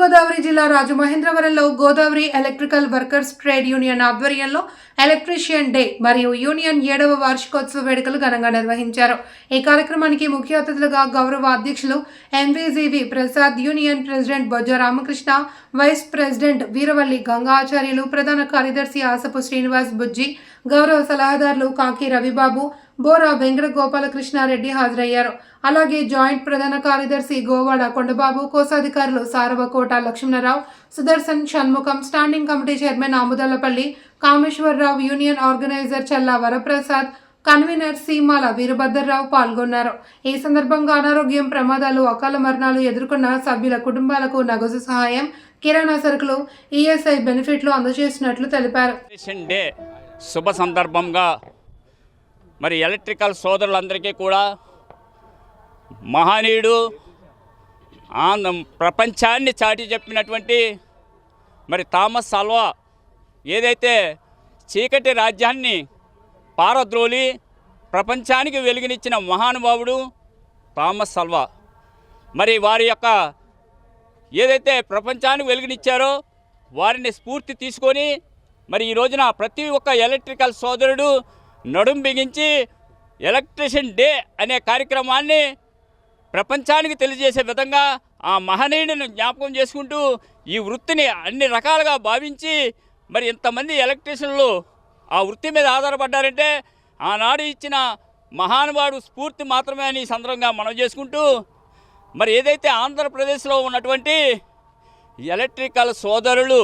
తూర్పుగోదావరి జిల్లా రాజమహేంద్రవరంలో Godavari electrical workers trade union ఆధ్వర్యంలో ఎలక్ట్రీషియన్ డే మరియు యూనియన్ ఏడవ వార్షికోత్సవ వేడుకలు ఘనంగా నిర్వహించారు. ఈ కార్యక్రమానికి ముఖ్య అతిథులుగా గౌరవ అధ్యక్షులు N V G V Prasad union president Bojja Ramakrishna vice president Veeravalli Gangacharyulu ప్రధాన కార్యదర్శి ఆసపు శ్రీనివాస్ బుజ్జి గౌరవ సలహాదారులు కాకి రవిబాబు బోరా వెంకట గోపాలకృష్ణారెడ్డి హాజరయ్యారు. అలాగే జాయింట్ ప్రధాన కార్యదర్శి Govada Kondababu కోశాధికారులు Saravakota Lakshmanarao Sudarshan Shanmukham standing committee chairman Amudalapalli Kameswararao union organiser Challa Varaprasad convener Seemala Veerabhadrarao పాల్గొన్నారు. ఈ సందర్భంగా అనారోగ్యం ప్రమాదాలు అకాల మరణాలు ఎదుర్కొన్న సభ్యుల కుటుంబాలకు నగదు సహాయం కిరాణా సరుకులు ఈఎస్ఐ బెనిఫిట్లు అందజేసినట్లు తెలిపారు. శుభ సందర్భంగా మరి ఎలక్ట్రికల్ సోదరులందరికీ కూడా మహనీయుడు ఆంధ్ర ప్రపంచాన్ని చాటి చెప్పినటువంటి మరి థామస్ అల్వా ఏదైతే చీకటి రాజ్యాన్ని పారద్రోలి ప్రపంచానికి వెలుగునిచ్చిన మహానుభావుడు థామస్ అల్వా. మరి వారి యొక్క ఏదైతే ప్రపంచానికి వెలుగునిచ్చారో వారిని స్ఫూర్తి తీసుకొని మరి ఈ రోజున ప్రతి ఒక్క ఎలక్ట్రికల్ సోదరుడు నడుం బిగించి ఎలక్ట్రిషియన్ డే అనే కార్యక్రమాన్ని ప్రపంచానికి తెలియజేసే విధంగా ఆ మహనీయుడిని జ్ఞాపకం చేసుకుంటూ ఈ వృత్తిని అన్ని రకాలుగా భావించి మరి ఇంతమంది ఎలక్ట్రీషియన్లు ఆ వృత్తి మీద ఆధారపడ్డారంటే ఆనాడు ఇచ్చిన మహానుభావుడు స్ఫూర్తి మాత్రమే అని సందర్భంగా మనం చేసుకుంటూ మరి ఏదైతే ఆంధ్రప్రదేశ్లో ఉన్నటువంటి ఎలక్ట్రికల్ సోదరులు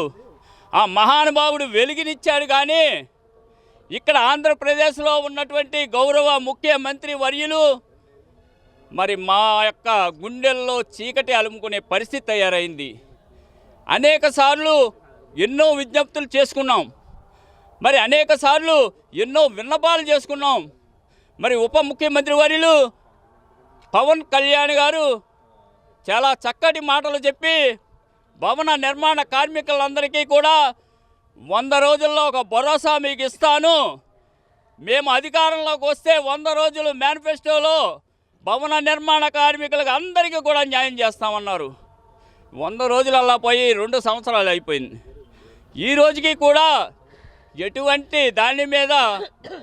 ఆ మహానుభావుడు వెలిగినిచ్చాడు కానీ ఇక్కడ ఆంధ్రప్రదేశ్లో ఉన్నటువంటి గౌరవ ముఖ్యమంత్రి వర్యులు మరి మా యొక్క గుండెల్లో చీకటి అలుముకునే పరిస్థితి తయారైంది. అనేక సార్లు ఎన్నో విజ్ఞప్తులు చేసుకున్నాం. మరి అనేక సార్లు ఎన్నో విన్నపాలు చేసుకున్నాం. మరి ఉప ముఖ్యమంత్రి వర్యులు పవన్ కళ్యాణ్ గారు చాలా చక్కటి మాటలు చెప్పి భవన నిర్మాణ కార్మికులందరికీ కూడా వంద రోజుల్లో ఒక భరోసా మీకు ఇస్తాను. మేము అధికారంలోకి వస్తే వంద రోజులు మేనిఫెస్టోలో భవన నిర్మాణ కార్మికులకు అందరికీ కూడా న్యాయం చేస్తామన్నారు. వంద రోజులల్లా పోయి రెండు సంవత్సరాలు అయిపోయింది. ఈ రోజుకి కూడా ఎటువంటి దాని మీద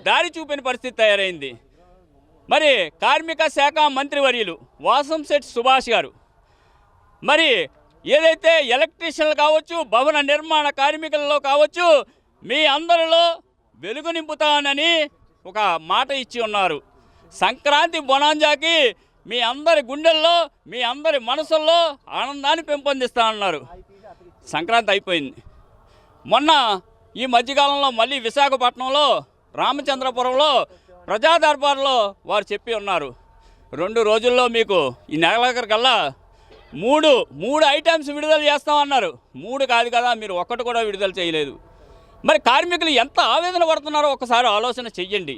దారి చూపిన పరిస్థితి తయారైంది. మరి కార్మిక శాఖ మంత్రివర్యులు వాసంశెట్టి సుభాష్ గారు మరి ఏదైతే ఎలక్ట్రీషియన్లు కావచ్చు భవన నిర్మాణ కార్మికులలో కావచ్చు మీ అందరిలో వెలుగు నింపుతానని ఒక మాట ఇచ్చి ఉన్నారు. సంక్రాంతి బొనాంజాకి మీ అందరి గుండెల్లో మీ అందరి మనసుల్లో ఆనందాన్ని పెంపొందిస్తానన్నారు సంక్రాంతి అయిపోయింది. మొన్న ఈ మధ్యకాలంలో మళ్ళీ విశాఖపట్నంలో రామచంద్రపురంలో ప్రజా దర్బార్లో వారు చెప్పి ఉన్నారు. రెండు రోజుల్లో మీకు ఈ నెలాఖరికల్లా మూడు మూడు ఐటమ్స్ విడుదల చేస్తామన్నారు మూడు కాదు కదా మీరు ఒక్కటి కూడా విడుదల చేయలేదు. మరి కార్మికులు ఎంత ఆవేదన పడుతున్నారో ఒకసారి ఆలోచన చెయ్యండి.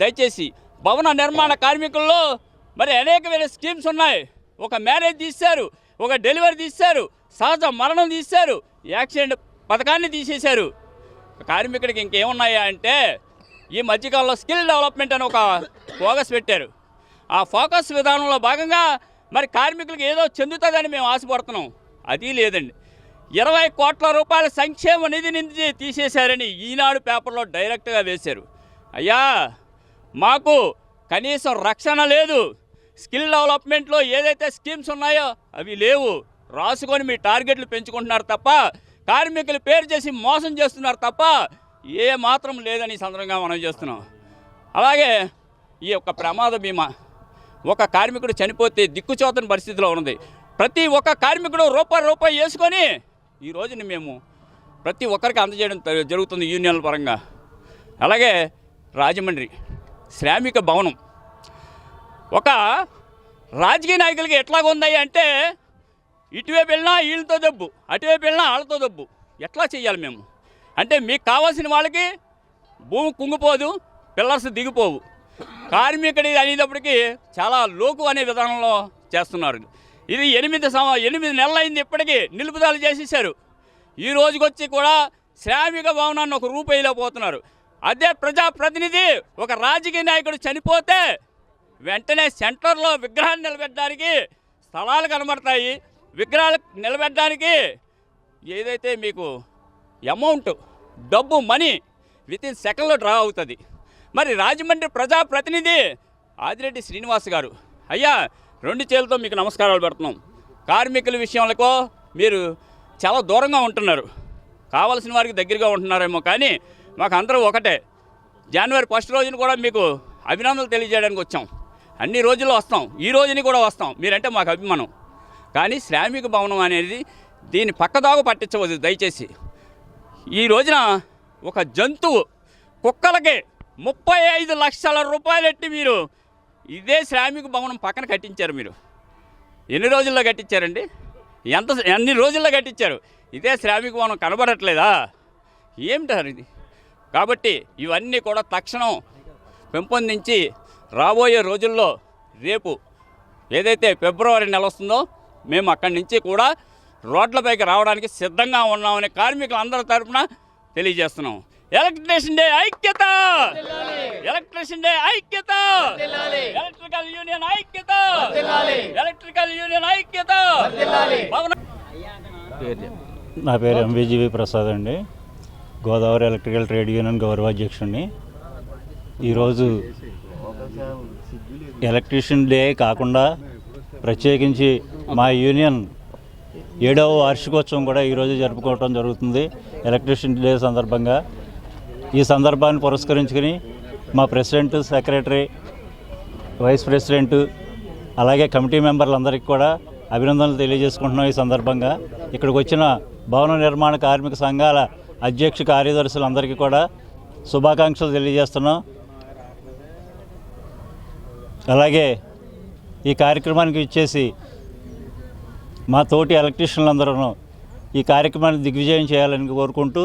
దయచేసి భవన నిర్మాణ కార్మికుల్లో మరి అనేకమైన స్కీమ్స్ ఉన్నాయి. ఒక మ్యారేజ్ తీశారు ఒక డెలివరీ తీశారు సహజ మరణం తీశారు యాక్సిడెంట్ పథకాన్ని తీసేశారు. కార్మికుడికి ఇంకేమున్నాయా అంటే ఈ మధ్యకాలంలో స్కిల్ డెవలప్మెంట్ అని ఒక ఫోకస్ పెట్టారు. ఆ ఫోకస్ విధానంలో భాగంగా మరి కార్మికులకు ఏదో చెందుతుందని మేము ఆశపడుతున్నాం. అది లేదండి. ఇరవై కోట్ల రూపాయల సంక్షేమ నిధి నుంచి తీసేశారని ఈనాడు పేపర్లో డైరెక్ట్గా వేశారు. అయ్యా మాకు కనీసం రక్షణ లేదు. స్కిల్ డెవలప్మెంట్లో ఏదైతే స్కీమ్స్ ఉన్నాయో అవి లేవు. రాసుకొని మీ టార్గెట్లు పెంచుకుంటున్నారు తప్ప కార్మికులు పేరు చేసి మోసం చేస్తున్నారు తప్ప ఏ మాత్రం లేదని సందర్భంగా మనం చేస్తున్నాం. అలాగే ఈ యొక్క ప్రమాద బీమా ఒక కార్మికుడు చనిపోతే దిక్కుచోతని పరిస్థితిలో ఉన్నది ప్రతి ఒక్క కార్మికుడు రూపాయి రూపాయి వేసుకొని ఈ రోజుని మేము ప్రతి ఒక్కరికి అందజేయడం జరుగుతుంది యూనియన్ల పరంగా. అలాగే రాజమండ్రి శ్రామిక భవనం. ఒక రాజకీయ నాయకులకి ఎట్లాగా ఉన్నాయి అంటే ఇటువైపు వెళ్ళినా వీళ్ళతో దెబ్బు అటువైపు వెళ్ళినా వాళ్ళతో దెబ్బు ఎట్లా చేయాలి మేము? అంటే మీకు కావాల్సిన వాళ్ళకి భూమి కుంగిపోదు పిల్లర్స్ దిగిపోవు. కార్మికుడి అనేటప్పటికీ చాలా లోకు అనే విధానంలో చేస్తున్నారు. ఇది ఎనిమిది సంవ ఎనిమిది నెలలైంది ఇప్పటికీ నిలుపుదల చేసేసారు ఈ రోజుకొచ్చి కూడా శ్రామిక భవనాన్ని ఒక రూపాయిలో పోతున్నారు. అదే ప్రజాప్రతినిధి ఒక రాజకీయ నాయకుడు చనిపోతే వెంటనే సెంటర్లో విగ్రహాన్ని నిలబెట్టడానికి స్థలాలు కనబడతాయి. విగ్రహాలు నిలబెట్టడానికి ఏదైతే మీకు అమౌంట్ డబ్బు మనీ విత్ ఇన్ సెకండ్లో డ్రా అవుతుంది. మరి రాజమండ్రి ప్రజాప్రతినిధి ఆదిరెడ్డి శ్రీనివాస్ గారు. అయ్యా రెండు చేతులతో మీకు నమస్కారాలు పెడుతున్నాం. కార్మికుల విషయంలో మీరు చాలా దూరంగా ఉంటున్నారు. కావలసిన వారికి దగ్గరగా ఉంటున్నారేమో కానీ మాకు అందరూ ఒకటే. జనవరి ఫస్ట్ రోజున కూడా మీకు అభినందనలు తెలియజేయడానికి వచ్చాం. అన్ని రోజుల్లో వస్తాం. ఈ రోజుని కూడా వస్తాం. మీరంటే మాకు అభిమానం. కానీ శ్రామిక భవనం అనేది దీన్ని పక్కదాగు పట్టించవద్దు దయచేసి. ఈ రోజున ఒక జంతువు కుక్కలకి ముప్పై ఐదు లక్షల రూపాయలెట్టి మీరు ఇదే శ్రామిక భవనం పక్కన కట్టించారు మీరు. ఎన్ని రోజుల్లో కట్టించారండి? ఎంత ఎన్ని రోజుల్లో కట్టించారు? ఇదే శ్రామిక భవనం కనబడట్లేదా? ఏమిటారు ఇది? కాబట్టి ఇవన్నీ కూడా తక్షణం పెంపొందించి రాబోయే రోజుల్లో రేపు ఏదైతే ఫిబ్రవరి నెల వస్తుందో మేము అక్కడి నుంచి కూడా రోడ్లపైకి రావడానికి సిద్ధంగా ఉన్నామని కార్మికులందరి తరఫున తెలియజేస్తున్నాం. ఎలక్ట్రీషియన్ డే ఐక్యత! ఎలక్ట్రీషియన్ డే ఐక్యత! ఎలక్ట్రికల్ యూనియన్ ఐక్యత! ఎలక్ట్రికల్ యూనియన్ ఐక్యత! భవన నా పేరు ఎంవిజీవి ప్రసాద్ అండి. గోదావరి ఎలక్ట్రికల్ ట్రేడ్ యూనియన్ గౌరవాధ్యక్షుడిని ఈరోజు ఎలక్ట్రీషియన్ డే కాకుండా ప్రత్యేకించి మా యూనియన్ ఏడవ వార్షికోత్సవం కూడా ఈరోజు జరుపుకోవటం జరుగుతుంది. ఎలక్ట్రీషియన్ డే సందర్భంగా ఈ సందర్భాన్ని పురస్కరించుకుని మా ప్రెసిడెంట్ సెక్రటరీ వైస్ ప్రెసిడెంట్ అలాగే కమిటీ మెంబర్లందరికీ కూడా అభినందనలు తెలియజేసుకుంటున్నాం ఈ సందర్భంగా. ఇక్కడికి వచ్చిన భవన నిర్మాణ కార్మిక సంఘాల అధ్యక్ష కార్యదర్శులందరికీ కూడా శుభాకాంక్షలు తెలియజేస్తున్నాం. అలాగే ఈ కార్యక్రమానికి ఇచ్చేసి మా తోటి ఎలక్ట్రీషియన్లందరూ ఈ కార్యక్రమాన్ని దిగ్విజయం చేయాలని కోరుకుంటూ